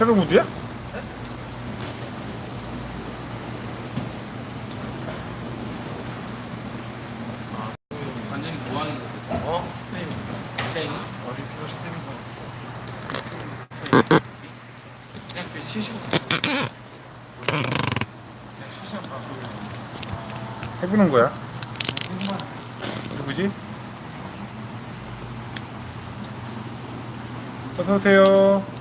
새로 무드야? 완전히 어? 땡. 어디 플러스 때문에 없어. 그냥 그 실시간. 그냥 실시간 방송. 해보는 거야? 누구지? 어서 오세요.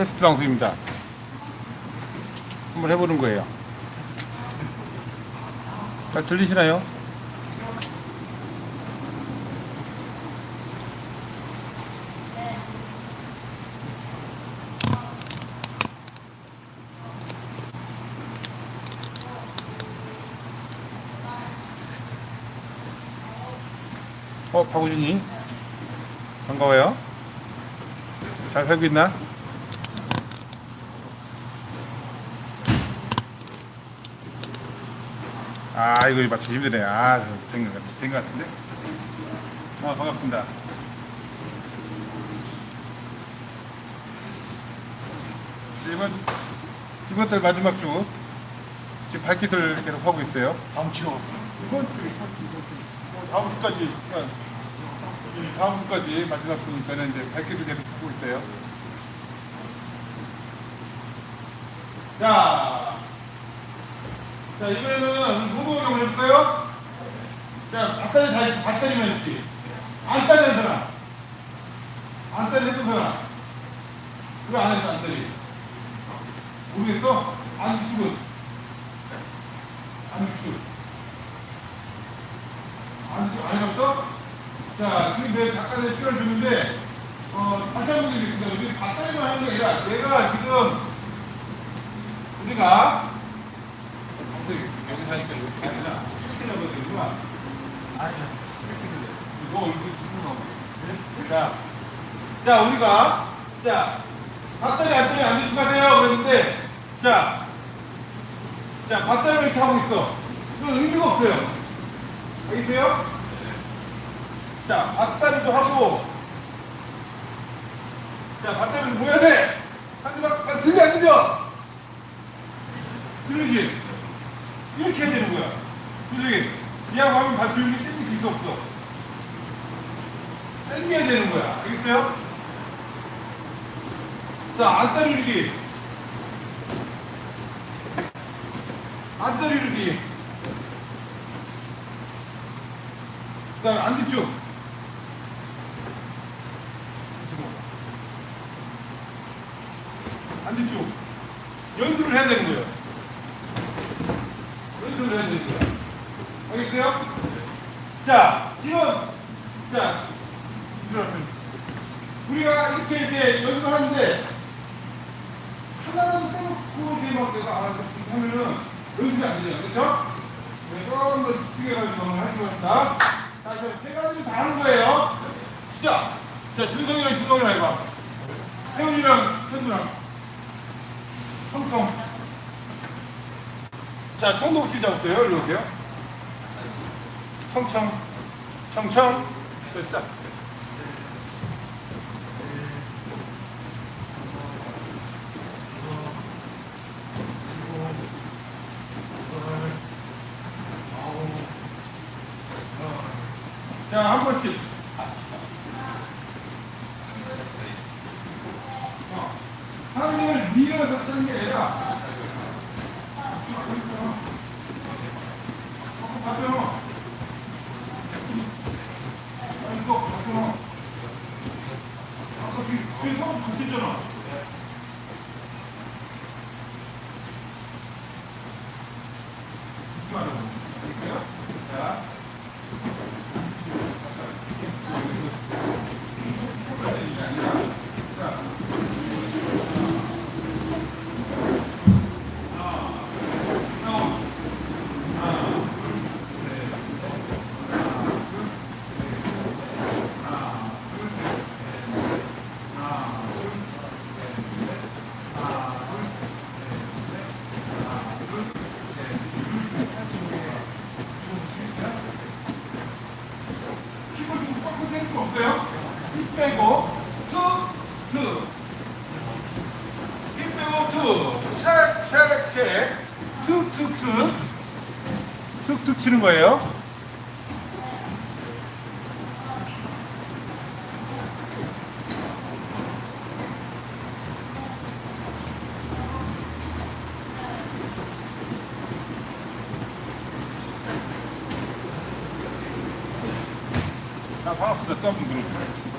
테스트 방송입니다. 한번 해보는 거예요. 잘 들리시나요? 어, 박우진이 반가워요. 잘 살고 있나? 아, 이거 맞추기 힘드네. 아, 된것 같, 같은데? 아, 반갑습니다. 이번, 이번 달 마지막 주, 지금 발깃을 계속 하고 있어요. 다음 주. 이번 주, 이번. 어, 다음 주까지, 그러니까 이 다음 주까지 마지막 주니까는 이제 발깃을 계속 하고 있어요. 자, 자, 이번에는 무거운 해볼까요? 자, 밭다리 다, 밭다리만 했지. 안다리 한 사람. 안다리 했던 사람. 그거 안 했어, 안다리. 모르겠어? 안축은. 안축. 안축 안 해봤어? 자, 지금 내가 잠깐 시간을 주는데, 어, 다시 한번 드리겠습니다. 우리 밭다리만 하는 게 아니라, 내가 지금, 우리가, 여기 사니까 이렇게 시키려고 되는구나. 아니야. 이거 얼굴 죽는 거. 자, 자 우리가 자 밧다리 안다리 안 조심하세요 그랬는데 자, 자 밧다리를 이렇게 하고 있어. 이건 의미가 없어요. 알겠어요? 자 밧다리도 하고 자 밧다리는 뭐 해야 돼? 아, 들리 안 들려? 들리지? 이렇게 해야 되는 거야. 솔직히 이하고 하면 다 조용히 땡길 수 있어 없어. 땡겨야 되는 거야. 알겠어요? 자, 안다리 이르기. 안다리 이르기. 자, 안뒤축. 안뒤축. 연습을 해야 되는 거예요. 연습을 해야 되는 거야. 알겠어요? 자, 지금, 자, 우리가 이렇게 이제 연습을 하는데 하나라도 빼놓고 이제 막 내가 알아서 하면은 연습이 안 되죠. 네, 조금 더 집중해가지고 오늘 할 거입니다. 자, 이제 세 가지 다 하는 거예요. 시작! 자, 준성이랑 준성이랑 해봐. 태훈이랑 태훈이랑 청청. 자, 청동길 잡으세요. 일로 오세요. 청청. 청청. 됐어. 자, 한 번씩. 어, 하늘을 밀어서 뜨는 게 아니라 가벼워. 아, 이거 가벼워. 아까 그, 그 사람 같았잖아. 집중하라고. 알겠어요? 자. 자, 힘 없어요? 힘 빼고 툭, 툭. 힘 빼고 툭. 샥, 샥, 샥. 툭, 툭, 툭. 툭툭 치는 거예요. 자, 반갑습니다. 또한번 들어주세요.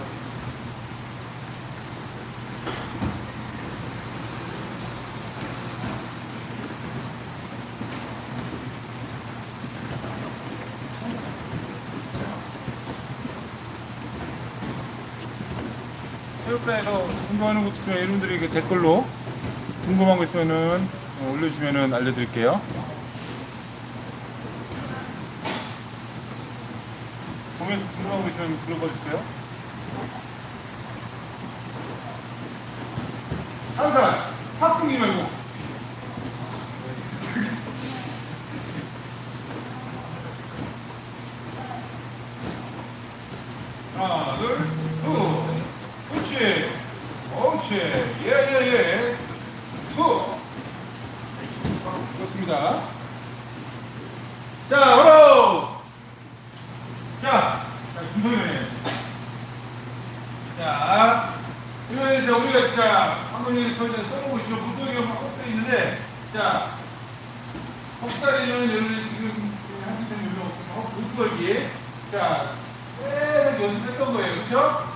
체육관에서 운동하는 것도 좀 여러분들이 댓글로 궁금한 거 있으면은 어, 올려주시면은 알려드릴게요. 보면서 궁금한 거 있으면 물어봐 주세요. 항상 파풍이 말고 하나 둘셋 그렇지 옳지 예 예 예 투 좋습니다 자 바로 자, 자, 김동현이. 자, 이번에 자, 우리가 자, 한번이 저희가 써보고 있죠. 무동이가 막 꺾여 있는데, 자, 헛살이는 여러분이 지금 하시는 요령 없어서 헛걸기. 자, 계속 연습했던 거예요. 그쵸?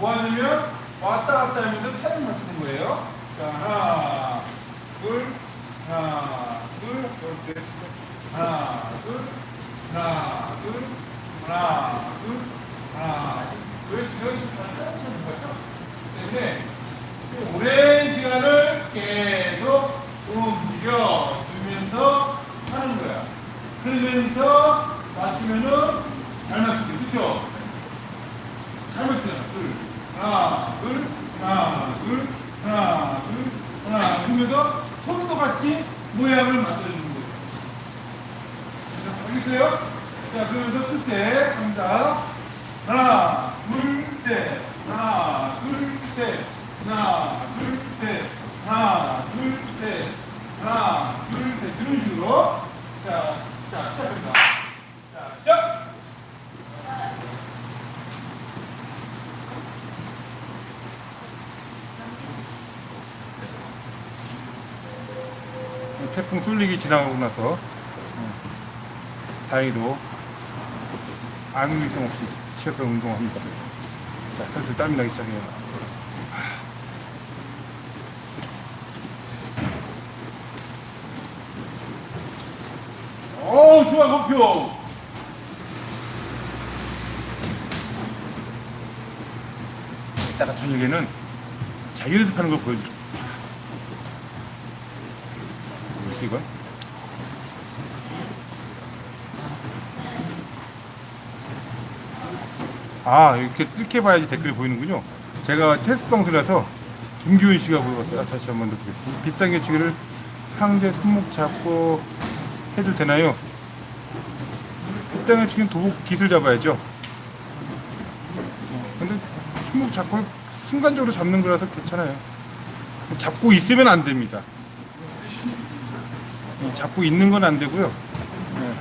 뭐 하냐면, 왔다 갔다 하면서 타임 맞추는 거예요. 자, 하나, 둘, 하나, 둘, 둘, 하나, 둘, 하나, 둘, 하나, 둘, 하나, 둘, 셋, 하는 거죠. 때문에 오랜 시간을 계속 움직여 주면서 하는 거야. 그러면서 맞추면은 잘 맞추죠. 그쵸? 잘 맞추잖아. 둘, 하나, 둘, 하나, 둘, 하나, 둘, 하나. 그러면서 손도 같이 모양을 만들어주는 거죠. 알겠어요? 자, 그러면서 투세 갑니다. 하나, 둘, 셋. 하나, 둘, 셋. 하나, 둘, 셋. 하나, 둘, 셋. 하나, 둘, 셋. 이런 식으로. 자, 자, 시작합니다. 자, 시작! 태풍 쏠리기 지나가고 나서 어, 다행히도 아무 이상 없이 체육관 운동합니다. 자, 슬슬 땀이 나기 시작해요. 오, 좋아, 목표! 이따가 저녁에는 자기 연습하는 걸 보여줄게. 뭐지, 이건? 아 이렇게 이렇게 봐야지 댓글이 보이는군요. 제가 테스트 방송이라서 김규현 씨가 보여봤어요. 다시 한번 더 보겠습니다. 빗당겨치기를 상대 손목 잡고 해도 되나요? 빗당겨치기는 도복 기술 잡아야죠. 어, 근데 손목 잡고 순간적으로 잡는 거라서 괜찮아요. 잡고 있으면 안 됩니다. 어, 잡고 있는 건 안 되고요. 네.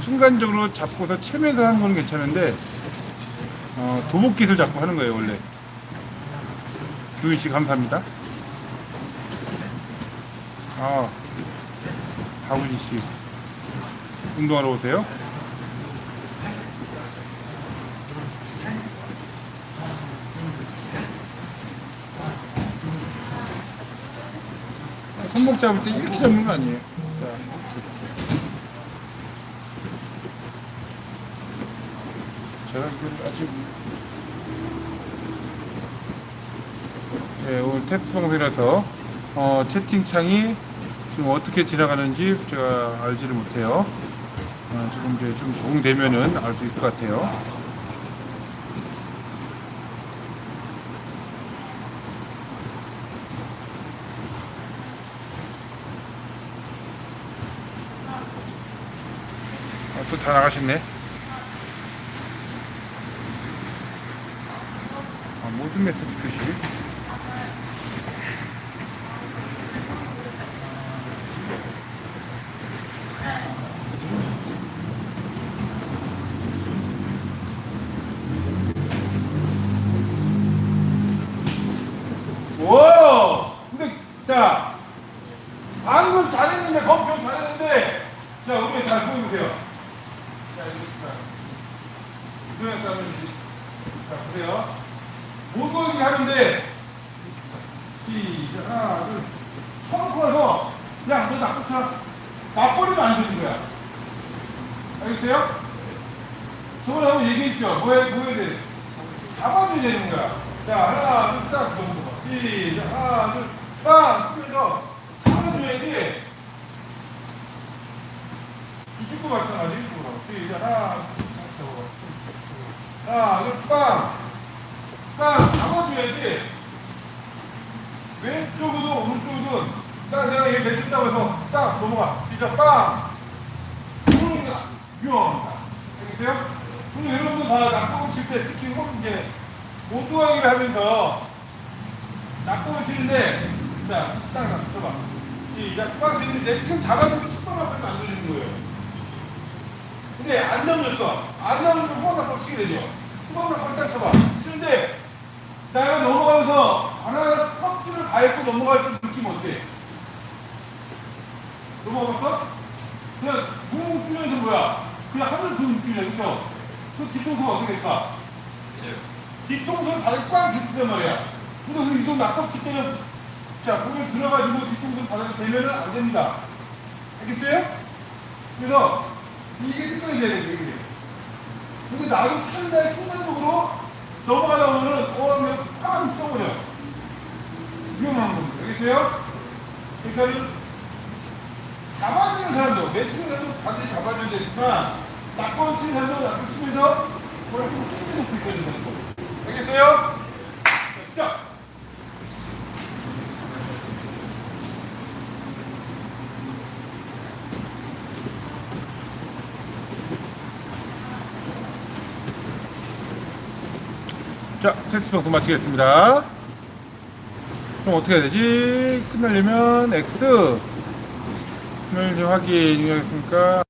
순간적으로 잡고서 채면서 하는 건 괜찮은데 어, 도복 기술 잡고 하는 거예요 원래 규인 씨 감사합니다 아 박우진 씨 운동하러 오세요 잡을 때 이렇게 잡는 거 아니에요 자. 제가 이걸 아직 네, 오늘 테스트 방송이라서 어, 채팅창이 지금 어떻게 지나가는지 제가 알지를 못해요. 어, 조금 이제 좀 적응되면은 알 수 있을 것 같아요. 또 다 나가셨네. 모든 메시지 표시. 자, 방금 잘했는데, 검평 잘했는데, 자, 우리 잘 보여주세요. 자, 이거, 자. 보세요. 모든 게 하는데, 시작, 하나, 둘, 처음 풀어서, 야, 너 나쁘다. 나버리면 안 되는 거야. 알겠어요? 저번에 한번 얘기했죠? 뭐 해, 뭐 해야 돼? 잡아줘야 되는 거야. 자, 하나, 둘, 딱, 넘어가. 시작, 하나, 둘, 딱, 치면서 잡아줘야지. 이쪽도 마찬가지, 이쪽도. 시작, 하나, 둘, 딱, 잡아봐. 하나, 둘, 빵! 빵! 잡아줘야지. 왼쪽으로, 오른쪽으로, 딱 내가 얘 맺힌다고 해서 딱 넘어가. 시작, 빵! 게 위험합니다. 알겠어요? 근데 여러분들 다 낙동을 칠때 특히 혹 이제 모두하기를 하면서 낙동을 치는데 자, 딱 쳐봐. 시작, 빵 치는데 이렇게 잡아주고 칩방만 빨리 만들어주는 거예요. 근데 안 넘겼어. 안 넘으면 후방만 빡 치게 되죠. 후방만 빡딱 쳐봐. 치는데 내가 넘어가면서 하나 턱줄을 밟고 넘어갈 때 느낌 어때? 넘어갔어? 그냥 붕 뛰면서 뭐야? 그냥 하늘 그 느낌이야, 그쵸? 그 뒤통수가 어떻게 될까? 뒤통수를 바닥에 꽝 붙이단 말이야. 근데 그 이쪽 낙법 칠 때는 자, 공을 들어가지고 뒤통수 바닥에 대면은 안 됩니다. 알겠어요? 그래서 이게 습관이 돼야 돼, 이게. 근데 나도 판단의 순간적으로 넘어가다 보면은 어, 그냥 꽝 떠버려. 위험한 겁니다. 알겠어요? 그러니까는 잡아주는 사람도, 매치는 사람도 반드시 잡아줘야 되지만, 낙권 치는 사람도 낙권 치면서, 뭐라 좀 힘이 높고 있어야 된다는 거. 알겠어요? 자, 시작! 자, 텍스트 방송 마치겠습니다. 그럼 어떻게 해야 되지? 끝나려면 X. 을 이제 확인하겠습니까?